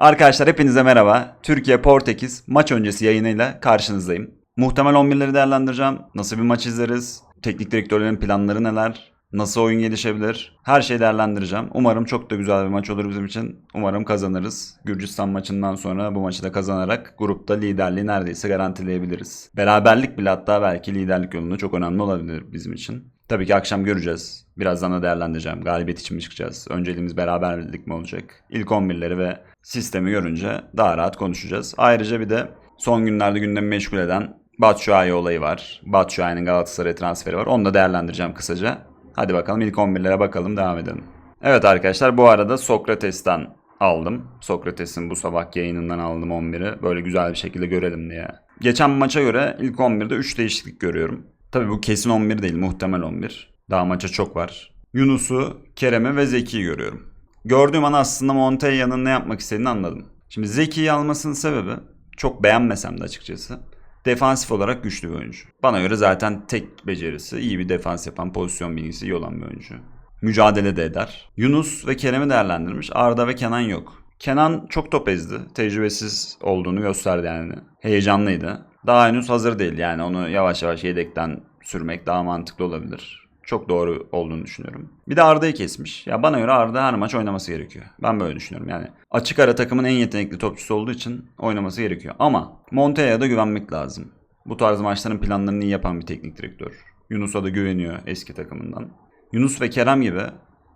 Arkadaşlar hepinize merhaba. Türkiye Portekiz maç öncesi yayınıyla karşınızdayım. Muhtemel 11'leri değerlendireceğim. Nasıl bir maç izleriz? Teknik direktörlerin planları neler? Nasıl oyun gelişebilir? Her şeyi değerlendireceğim. Umarım çok da güzel bir maç olur bizim için. Umarım kazanırız. Gürcistan maçından sonra bu maçı da kazanarak grupta liderliği neredeyse garantileyebiliriz. Beraberlik bile hatta belki liderlik yolunda çok önemli olabilir bizim için. Tabii ki akşam göreceğiz. Birazdan da değerlendireceğim. Galibiyet için mi çıkacağız? Önceliğimiz beraberlik mi olacak? İlk 11'leri ve sistemi görünce daha rahat konuşacağız. Ayrıca bir de son günlerde gündemi meşgul eden Batshuayi olayı var. Batshuayi'nin Galatasaray transferi var. Onu da değerlendireceğim kısaca. Hadi bakalım ilk 11'lere bakalım devam edelim. Evet arkadaşlar bu arada Sokrates'ten aldım. Sokrates'in bu sabah yayınından aldım 11'i. Böyle güzel bir şekilde görelim diye. Geçen maça göre ilk 11'de 3 değişiklik görüyorum. Tabii bu kesin 11 değil muhtemel 11. Daha maça çok var. Yunus'u, Kerem'i ve Zeki'yi görüyorum. Gördüğüm an aslında Montella'nın ne yapmak istediğini anladım. Şimdi Zeki'yi almasının sebebi çok beğenmesem de açıkçası. Defansif olarak güçlü bir oyuncu. Bana göre zaten tek becerisi iyi bir defans yapan, pozisyon bilgisi iyi olan bir oyuncu. Mücadele de eder. Yunus ve Kerem'i değerlendirmiş. Arda ve Kenan yok. Kenan çok top ezdi. Tecrübesiz olduğunu gösterdi yani. Heyecanlıydı. Daha henüz hazır değil yani onu yavaş yavaş yedekten sürmek daha mantıklı olabilir. Çok doğru olduğunu düşünüyorum. Bir de Arda'yı kesmiş. Ya bana göre Arda her maç oynaması gerekiyor. Ben böyle düşünüyorum yani. Açık ara takımın en yetenekli topçusu olduğu için oynaması gerekiyor. Ama Montella'ya da güvenmek lazım. Bu tarz maçların planlarını iyi yapan bir teknik direktör. Yunus'a da güveniyor eski takımından. Yunus ve Kerem gibi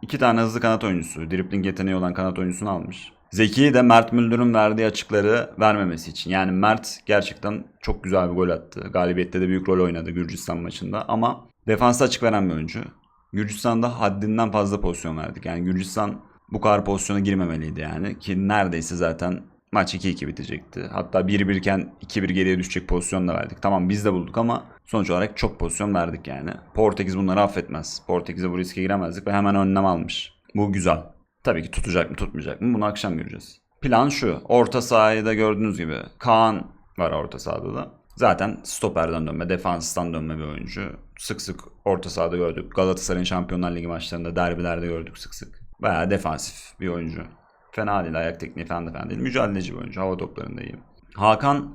iki tane hızlı kanat oyuncusu, dribling yeteneği olan kanat oyuncusunu almış. Zeki'yi de Mert Müldür'ün verdiği açıkları vermemesi için. Yani Mert gerçekten çok güzel bir gol attı. Galibiyette de büyük rol oynadı Gürcistan maçında ama defansta açık veren bir oyuncu. Gürcistan'da haddinden fazla pozisyon verdik. Yani Gürcistan bu kadar pozisyona girmemeliydi yani. Ki neredeyse zaten maç 2-2 bitecekti. Hatta 1-1 iken 2-1 geriye düşecek pozisyon da verdik. Tamam biz de bulduk ama sonuç olarak çok pozisyon verdik yani. Portekiz bunları affetmez. Portekiz'e bu riske giremezdik ve hemen önlem almış. Bu güzel. Tabii ki tutacak mı tutmayacak mı bunu akşam göreceğiz. Plan şu. Orta sahayı da gördüğünüz gibi Kaan var orta sahada da. Zaten stoperden dönme, defanstan dönme bir oyuncu. Sık sık orta sahada gördük. Galatasaray'ın Şampiyonlar Ligi maçlarında, derbilerde gördük sık sık. Bayağı defansif bir oyuncu. Fena değil, ayak tekniği falan da fena değil. Mücadeleci bir oyuncu, hava toplarında iyi. Hakan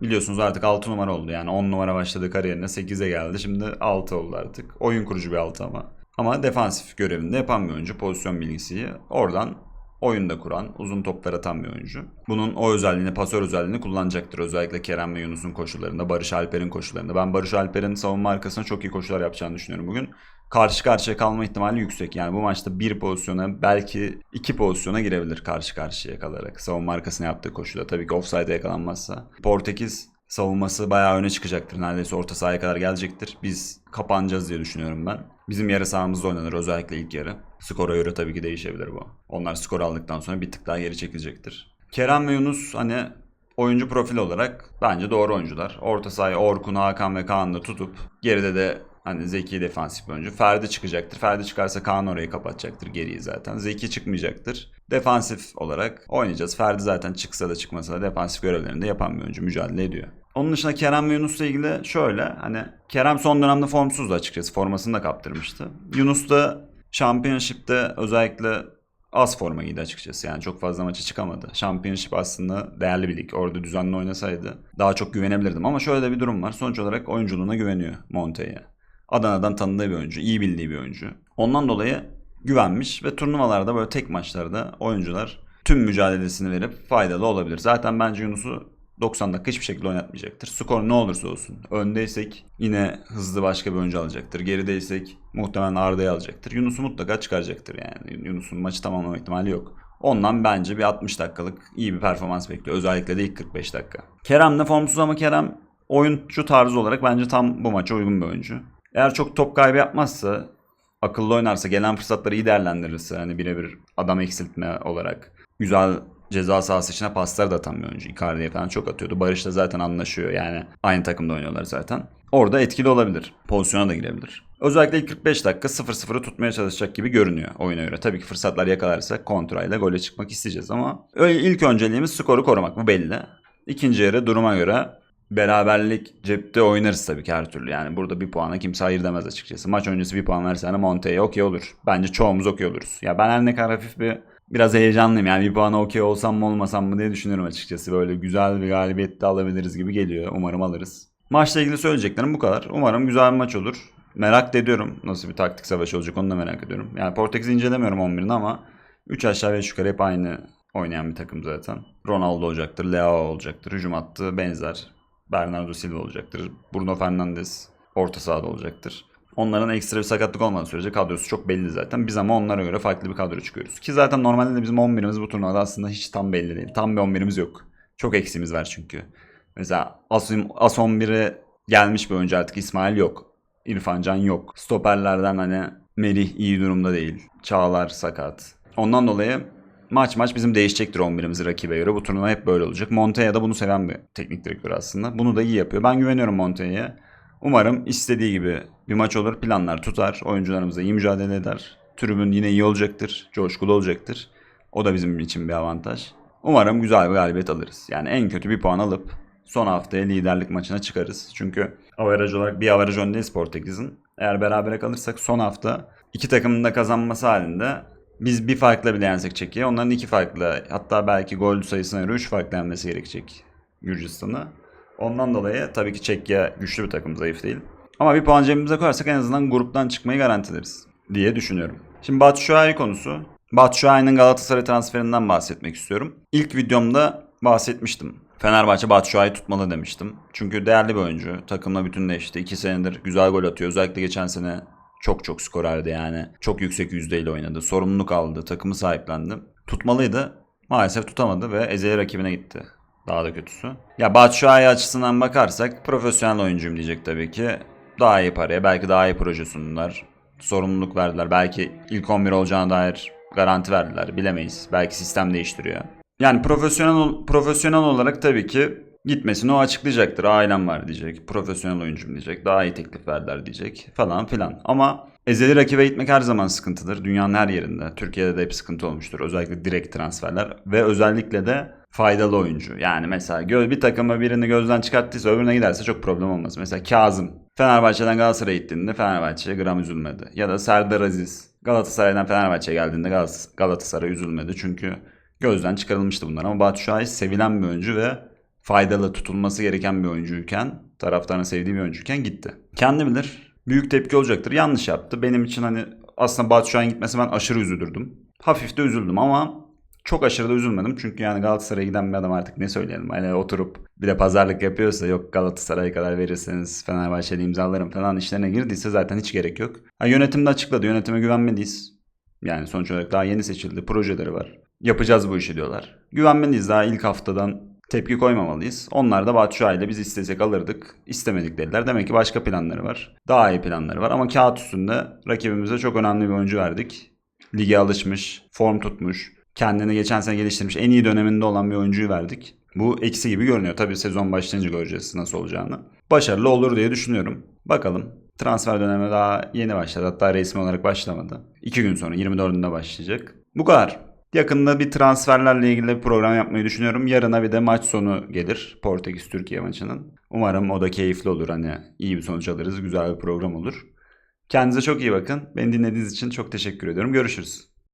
biliyorsunuz artık 6 numara oldu. Yani 10 numara başladı kariyerine 8'e geldi. Şimdi 6 oldu artık. Oyun kurucu bir 6 ama. Ama defansif görevinde yapan bir oyuncu. Pozisyon bilgisiyi oradan oyunda kuran, uzun toplar atan bir oyuncu. Bunun o özelliğini, pasör özelliğini kullanacaktır. Özellikle Kerem ve Yunus'un koşularında, Barış Alper'in koşularında. Ben Barış Alper'in savunma arkasına çok iyi koşular yapacağını düşünüyorum bugün. Karşı karşıya kalma ihtimali yüksek. Yani bu maçta bir pozisyona belki iki pozisyona girebilir karşı karşıya kalarak. Savunma arkasına yaptığı koşuda. Tabii ki offside'e yakalanmazsa. Portekiz savunması bayağı öne çıkacaktır. Neredeyse orta sahaya kadar gelecektir. Biz kapanacağız diye düşünüyorum ben. Bizim yarı sahamızda oynanır özellikle ilk yarı. Skora göre tabii ki değişebilir bu. Onlar skor aldıktan sonra bir tık daha geri çekilecektir. Kerem ve Yunus hani oyuncu profil olarak bence doğru oyuncular. Orta sahayı Orkun, Hakan ve Kaan'la tutup geride de hani Zeki defansif bir oyuncu. Ferdi çıkacaktır. Ferdi çıkarsa Kaan orayı kapatacaktır geriyi zaten. Zeki çıkmayacaktır. Defansif olarak oynayacağız. Ferdi zaten çıksa da çıkmasa da defansif görevlerini de yapan bir oyuncu. Mücadele ediyor. Onun dışında Kerem ve Yunus'la ilgili şöyle hani Kerem son dönemde formsuzdu açıkçası. Formasını da kaptırmıştı. Yunus da Championship'te özellikle az forma giydi açıkçası. Yani çok fazla maça çıkamadı. Championship aslında değerli bir lig. Orada düzenli oynasaydı daha çok güvenebilirdim. Ama şöyle de bir durum var. Sonuç olarak oyunculuğuna güveniyor Monte'ye. Adana'dan tanıdığı bir oyuncu. iyi bildiği bir oyuncu. Ondan dolayı güvenmiş ve turnuvalarda böyle tek maçlarda oyuncular tüm mücadelesini verip faydalı olabilir. Zaten bence Yunus'u 90 dakika hiçbir şekilde oynatmayacaktır. Skor ne olursa olsun. Öndeysek yine hızlı başka bir oyuncu alacaktır. Gerideysek muhtemelen Arda'yı alacaktır. Yunus'u mutlaka çıkaracaktır yani. Yunus'un maçı tamamlama ihtimali yok. Ondan bence bir 60 dakikalık iyi bir performans bekliyor. Özellikle de ilk 45 dakika. Kerem de formsuz ama Kerem oyuncu tarzı olarak bence tam bu maça uygun bir oyuncu. Eğer çok top kaybı yapmazsa, akıllı oynarsa, gelen fırsatları iyi değerlendirirse hani birebir adam eksiltme olarak güzel ceza sahası içine paslar da bir oyuncu. Icardi'ye falan çok atıyordu. Barış'la zaten anlaşıyor yani. Aynı takımda oynuyorlar zaten. Orada etkili olabilir. Pozisyona da girebilir. Özellikle ilk 45 dakika 0-0'ı tutmaya çalışacak gibi görünüyor oyuna göre. Tabii ki fırsatlar yakalarsak kontrayla gole çıkmak isteyeceğiz ama ilk önceliğimiz skoru korumak bu belli. İkinci yarı duruma göre beraberlik cepte oynarız tabii ki her türlü. Yani burada bir puana kimse hayır demez açıkçası. Maç öncesi bir puan versene Monte'ye okey olur. Bence çoğumuz okey oluruz. Ya ben her ne kadar hafif bir Biraz heyecanlıyım yani bir puana okey olsam mı olmasam mı diye düşünüyorum açıkçası. Böyle güzel bir galibiyet de alabiliriz gibi geliyor. Umarım alırız. Maçla ilgili söyleyeceklerim bu kadar. Umarım güzel bir maç olur. Merak ediyorum nasıl bir taktik savaşı olacak onu da merak ediyorum. Yani Portekiz'i incelemiyorum 11'ini ama 3 aşağı 5 yukarı hep aynı oynayan bir takım zaten. Ronaldo olacaktır, Leao olacaktır, hücum hattı benzer. Bernardo Silva olacaktır, Bruno Fernandes orta sahada olacaktır. Onların ekstra bir sakatlık olmadığı sürece kadrosu çok belli zaten. Biz ama onlara göre farklı bir kadro çıkıyoruz. Ki zaten normalde de bizim 11'imiz bu turnuvada aslında hiç tam belli değil. Tam bir 11'imiz yok. Çok eksiğimiz var çünkü. Mesela As, As 11'e gelmiş bir oyuncu artık İsmail yok. İrfan Can yok. Stoperlerden hani Melih iyi durumda değil. Çağlar sakat. Ondan dolayı maç maç bizim değişecektir 11'imizi rakibe göre. Bu turnuva hep böyle olacak. Montella da bunu seven bir teknik direktör aslında. Bunu da iyi yapıyor. Ben güveniyorum Montella'ya. Umarım istediği gibi bir maç olur. Planlar tutar. Oyuncularımız da iyi mücadele eder. Tribün yine iyi olacaktır. Coşkulu olacaktır. O da bizim için bir avantaj. Umarım güzel bir galibiyet alırız. Yani en kötü bir puan alıp son haftaya liderlik maçına çıkarız. Çünkü averaj olarak bir averaj öndeyiz Portekiz'in. Eğer berabere kalırsak son hafta iki takımın da kazanması halinde biz bir farkla bile yensek Çekya'yı onların iki farkla hatta belki gol sayısına göre üç farkla yenmesi gerekecek Gürcistan'ı. Ondan dolayı tabii ki Çekya güçlü bir takım zayıf değil. Ama bir puan cebimize koyarsak en azından gruptan çıkmayı garantileriz diye düşünüyorum. Şimdi Batshuayi konusu. Batshuayi'nin Galatasaray transferinden bahsetmek istiyorum. İlk videomda bahsetmiştim. Fenerbahçe Batshuayi tutmalı demiştim. Çünkü değerli bir oyuncu. Takımla bütünleşti. 2 senedir güzel gol atıyor. Özellikle geçen sene çok çok skorerdi yani. Çok yüksek yüzdeyle oynadı. Sorumluluk aldı. Takımı sahiplendi. Tutmalıydı. Maalesef tutamadı ve ezeli rakibine gitti. Daha da kötüsü. Ya Batshuayi açısından bakarsak profesyonel oyuncuyum diyecek tabii ki. Daha iyi paraya belki daha iyi proje sundular. Sorumluluk verdiler. Belki ilk 11 olacağına dair garanti verdiler. Bilemeyiz. Belki sistem değiştiriyor. Yani profesyonel profesyonel olarak tabii ki gitmesini o açıklayacaktır. Ailem var diyecek. Profesyonel oyuncum diyecek. Daha iyi teklif verdiler diyecek falan filan. Ama ezeli rakibe gitmek her zaman sıkıntıdır. Dünyanın her yerinde. Türkiye'de de hep sıkıntı olmuştur. Özellikle direkt transferler ve özellikle de faydalı oyuncu. Yani mesela bir takıma birini gözden çıkarttıysa öbürüne giderse çok problem olmaz. Mesela Kazım. Fenerbahçe'den Galatasaray'a gittiğinde Fenerbahçe'ye gram üzülmedi. Ya da Serdar Aziz. Galatasaray'dan Fenerbahçe'ye geldiğinde Galatasaray üzülmedi. Çünkü gözden çıkarılmıştı bunlar. Ama Batu Şahin sevilen bir oyuncu ve faydalı tutulması gereken bir oyuncuyken, taraftarın sevdiği bir oyuncuyken gitti. Kendi bilir. Büyük tepki olacaktır. Yanlış yaptı. Benim için hani aslında Batu Şahin gitmesi ben aşırı üzülürdüm. Hafif de üzüldüm ama çok aşırı da üzülmedim. Çünkü yani Galatasaray'a giden bir adam artık ne söyleyelim. Hani oturup bir de pazarlık yapıyorsa yok Galatasaray'a kadar verirseniz Fenerbahçe'de imzalarım falan işlerine girdiyse zaten hiç gerek yok. Ha, yönetim de açıkladı. Yönetime güvenmeliyiz. Yani sonuç olarak daha yeni seçildi. Projeleri var. Yapacağız bu işi diyorlar. Güvenmeliyiz daha ilk haftadan tepki koymamalıyız. Onlar da Batshuayi ile biz istesek alırdık. İstemedik dediler. Demek ki başka planları var. Daha iyi planları var. Ama kağıt üstünde rakibimize çok önemli bir oyuncu verdik. Lige alışmış, form tutmuş, kendini geçen sene geliştirmiş, en iyi döneminde olan bir oyuncuyu verdik. Bu eksi gibi görünüyor. Tabii sezon başlayınca göreceğiz nasıl olacağını. Başarılı olur diye düşünüyorum. Bakalım. Transfer dönemi daha yeni başladı. Hatta resmi olarak başlamadı. 2 gün sonra 24'ünde başlayacak. Bu kadar. Yakında bir transferlerle ilgili bir program yapmayı düşünüyorum. Yarına bir de maç sonu gelir. Portekiz Türkiye maçının. Umarım o da keyifli olur. Hani iyi bir sonuç alırız. Güzel bir program olur. Kendinize çok iyi bakın. Beni dinlediğiniz için çok teşekkür ediyorum. Görüşürüz.